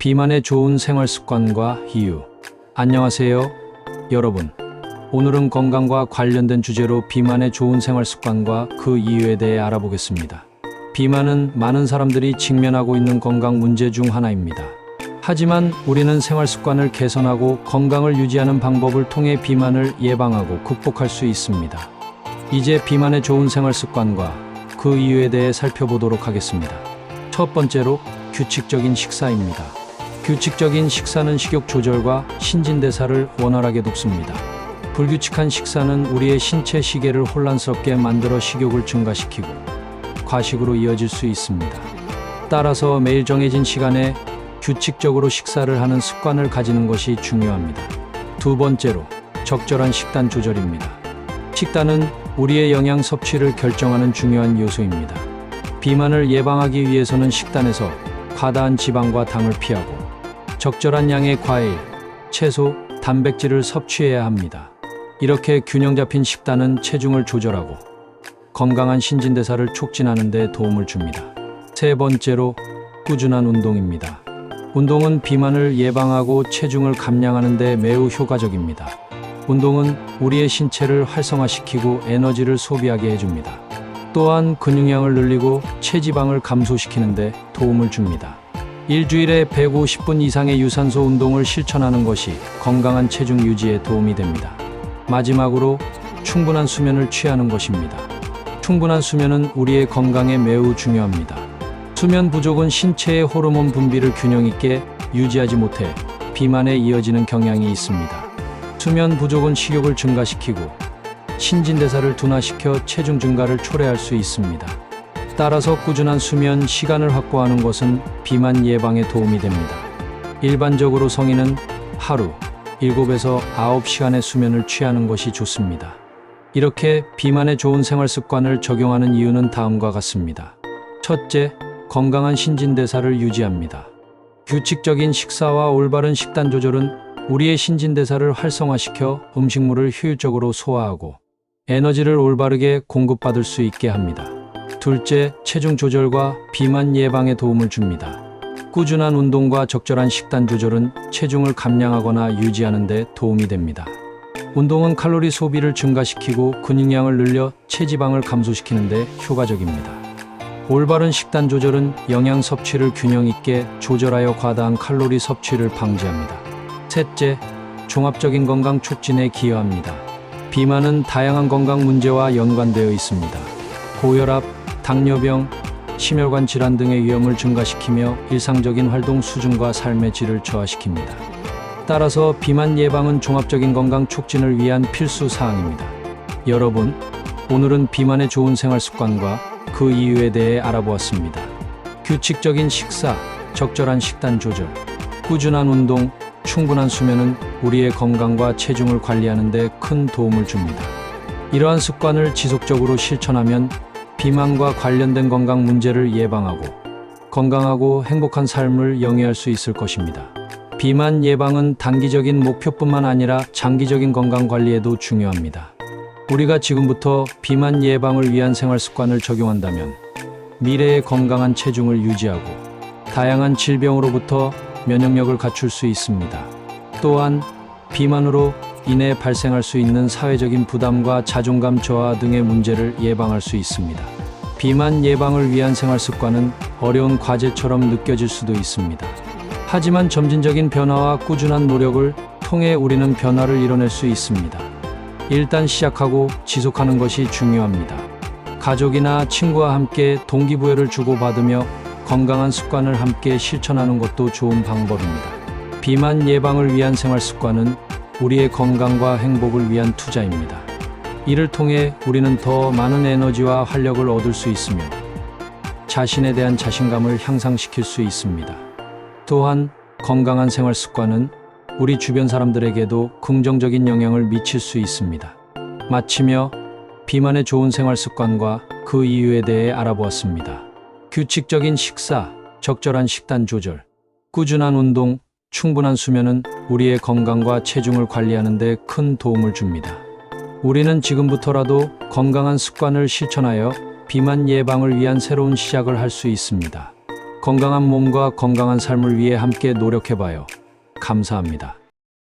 비만의 좋은 생활 습관과 이유. 안녕하세요, 여러분. 오늘은 건강과 관련된 주제로 비만의 좋은 생활 습관과 그 이유에 대해 알아보겠습니다. 비만은 많은 사람들이 직면하고 있는 건강 문제 중 하나입니다. 하지만 우리는 생활 습관을 개선하고 건강을 유지하는 방법을 통해 비만을 예방하고 극복할 수 있습니다. 이제 비만의 좋은 생활 습관과 그 이유에 대해 살펴보도록 하겠습니다. 첫 번째로 규칙적인 식사입니다. 규칙적인 식사는 식욕 조절과 신진대사를 원활하게 돕습니다. 불규칙한 식사는 우리의 신체 시계를 혼란스럽게 만들어 식욕을 증가시키고 과식으로 이어질 수 있습니다. 따라서 매일 정해진 시간에 규칙적으로 식사를 하는 습관을 가지는 것이 중요합니다. 두 번째로 적절한 식단 조절입니다. 식단은 우리의 영양 섭취를 결정하는 중요한 요소입니다. 비만을 예방하기 위해서는 식단에서 과다한 지방과 당을 피하고 적절한 양의 과일, 채소, 단백질을 섭취해야 합니다. 이렇게 균형 잡힌 식단은 체중을 조절하고 건강한 신진대사를 촉진하는 데 도움을 줍니다. 세 번째로 꾸준한 운동입니다. 운동은 비만을 예방하고 체중을 감량하는 데 매우 효과적입니다. 운동은 우리의 신체를 활성화시키고 에너지를 소비하게 해줍니다. 또한 근육량을 늘리고 체지방을 감소시키는 데 도움을 줍니다. 일주일에 150분 이상의 유산소 운동을 실천하는 것이 건강한 체중 유지에 도움이 됩니다. 마지막으로 충분한 수면을 취하는 것입니다. 충분한 수면은 우리의 건강에 매우 중요합니다. 수면 부족은 신체의 호르몬 분비를 균형 있게 유지하지 못해 비만에 이어지는 경향이 있습니다. 수면 부족은 식욕을 증가시키고 신진대사를 둔화시켜 체중 증가를 초래할 수 있습니다. 따라서 꾸준한 수면 시간을 확보하는 것은 비만 예방에 도움이 됩니다. 일반적으로 성인은 하루 7에서 9시간의 수면을 취하는 것이 좋습니다. 이렇게 비만에 좋은 생활 습관을 적용하는 이유는 다음과 같습니다. 첫째, 건강한 신진대사를 유지합니다. 규칙적인 식사와 올바른 식단 조절은 우리의 신진대사를 활성화시켜 음식물을 효율적으로 소화하고 에너지를 올바르게 공급받을 수 있게 합니다. 둘째, 체중 조절과 비만 예방에 도움을 줍니다. 꾸준한 운동과 적절한 식단 조절은 체중을 감량하거나 유지하는 데 도움이 됩니다. 운동은 칼로리 소비를 증가시키고 근육량을 늘려 체지방을 감소시키는 데 효과적입니다. 올바른 식단 조절은 영양 섭취를 균형 있게 조절하여 과다한 칼로리 섭취를 방지합니다. 셋째, 종합적인 건강 촉진에 기여합니다. 비만은 다양한 건강 문제와 연관되어 있습니다. 고혈압, 당뇨병, 심혈관 질환 등의 위험을 증가시키며 일상적인 활동 수준과 삶의 질을 저하시킵니다. 따라서 비만 예방은 종합적인 건강 촉진을 위한 필수 사항입니다. 여러분, 오늘은 비만의 좋은 생활 습관과 그 이유에 대해 알아보았습니다. 규칙적인 식사, 적절한 식단 조절, 꾸준한 운동, 충분한 수면은 우리의 건강과 체중을 관리하는 데 큰 도움을 줍니다. 이러한 습관을 지속적으로 실천하면 비만과 관련된 건강 문제를 예방하고 건강하고 행복한 삶을 영위할 수 있을 것입니다. 비만 예방은 단기적인 목표뿐만 아니라 장기적인 건강 관리에도 중요합니다. 우리가 지금부터 비만 예방을 위한 생활 습관을 적용한다면 미래의 건강한 체중을 유지하고 다양한 질병으로부터 면역력을 갖출 수 있습니다. 또한 비만으로 인해 발생할 수 있는 사회적인 부담과 자존감 저하 등의 문제를 예방할 수 있습니다. 비만 예방을 위한 생활 습관은 어려운 과제처럼 느껴질 수도 있습니다. 하지만 점진적인 변화와 꾸준한 노력을 통해 우리는 변화를 이뤄낼 수 있습니다. 일단 시작하고 지속하는 것이 중요합니다. 가족이나 친구와 함께 동기부여를 주고받으며 건강한 습관을 함께 실천하는 것도 좋은 방법입니다. 비만 예방을 위한 생활 습관은 우리의 건강과 행복을 위한 투자입니다. 이를 통해 우리는 더 많은 에너지와 활력을 얻을 수 있으며 자신에 대한 자신감을 향상시킬 수 있습니다. 또한 건강한 생활 습관은 우리 주변 사람들에게도 긍정적인 영향을 미칠 수 있습니다. 마치며 비만의 좋은 생활 습관과 그 이유에 대해 알아보았습니다. 규칙적인 식사, 적절한 식단 조절, 꾸준한 운동, 충분한 수면은 우리의 건강과 체중을 관리하는 데 큰 도움을 줍니다. 우리는 지금부터라도 건강한 습관을 실천하여 비만 예방을 위한 새로운 시작을 할 수 있습니다. 건강한 몸과 건강한 삶을 위해 함께 노력해봐요. 감사합니다.